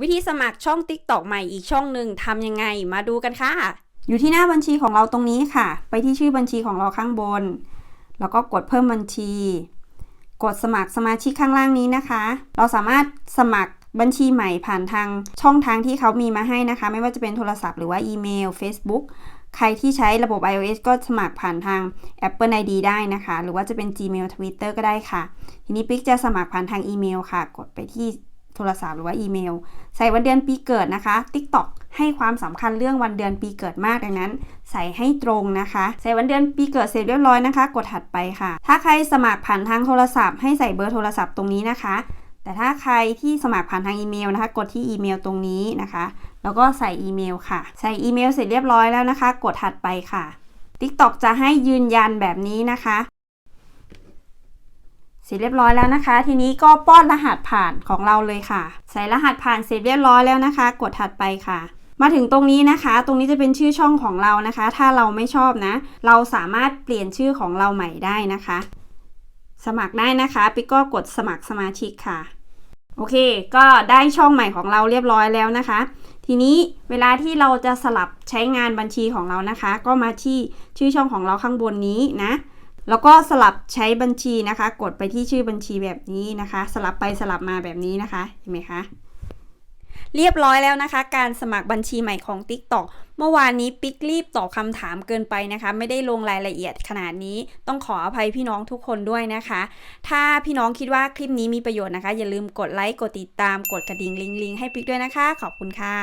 วิธีสมัครช่อง TikTok ใหม่อีกช่องหนึ่งทำยังไงมาดูกันค่ะ อยู่ที่หน้าบัญชีของเราตรงนี้ค่ะ ไปที่ชื่อบัญชีของเราข้างบน แล้วก็กดเพิ่มบัญชี กดสมัครสมาชิกข้างล่างนี้นะคะ เราสามารถสมัครบัญชีใหม่ผ่านทางช่องทางที่เขามีมาให้นะคะ ไม่ว่าจะเป็นโทรศัพท์หรือว่าอีเมล Facebook ใครที่ใช้ระบบ iOS ก็สมัครผ่านทาง Apple ID ได้นะคะ หรือว่าจะเป็น Gmail Twitter ก็ได้ค่ะ ทีนี้ปิ๊กจะสมัครผ่านทางอีเมลค่ะ กดไปที่ โทรศัพท์หรือว่าอีเมล ใส่วันเดือนปีเกิดนะคะ TikTok ให้ความสำคัญเรื่องวันเดือนปีเกิดมากดังนั้น ใส่ให้ตรงนะคะ ใส่วันเดือนปีเกิดเสร็จเรียบร้อยนะคะ กดถัดไปค่ะ ถ้าใครสมัครผ่านทางโทรศัพท์ให้ใส่เบอร์โทรศัพท์ตรงนี้นะคะ แต่ถ้าใครที่สมัครผ่านทางอีเมลนะคะ กดที่อีเมลตรงนี้นะคะ แล้วก็ใส่อีเมลค่ะ ใส่อีเมลเสร็จเรียบร้อยแล้วนะคะ กดถัดไปค่ะ TikTok จะให้ยืนยันแบบนี้นะคะ เสร็จเรียบร้อยแล้วนะคะ ทีนี้ก็ป้อนรหัสผ่านของเราเลยค่ะ ใส่รหัสผ่านเสร็จเรียบร้อยแล้วนะคะ กดถัดไปค่ะ มาถึงตรงนี้นะคะ ตรงนี้จะเป็นชื่อช่องของเรานะคะ ถ้าเราไม่ชอบนะ เราสามารถเปลี่ยนชื่อของเราใหม่ได้นะคะ สมัครได้นะคะปิ๊กก็กดสมัครสมาชิกค่ะ โอเค ก็ได้ช่องใหม่ของเราเรียบร้อยแล้วนะคะทีนี้เวลาที่เราจะสลับใช้งานบัญชีของเรานะคะ ก็มาที่ชื่อช่องของเราข้างบนนี้นะ แล้วก็สลับใช้บัญชีนะคะ กดไปที่ชื่อบัญชีแบบนี้นะคะ สลับไปสลับมาแบบนี้นะคะเห็นไหมคะเรียบร้อยแล้วนะคะ การสมัครบัญชีใหม่ของ TikTok เมื่อวานนี้ปิ๊กรีบตอบคำถามเกินไปนะคะ ไม่ได้ลงรายละเอียดขนาดนี้ต้องขออภัยพี่น้องทุกคนด้วยนะคะ ถ้าพี่น้องคิดว่าคลิปนี้มีประโยชน์นะคะ อย่าลืมกดไลค์กดติดตามกดกระดิ่งลิงลิงให้ปิ๊กด้วยนะคะ ขอบคุณค่ะ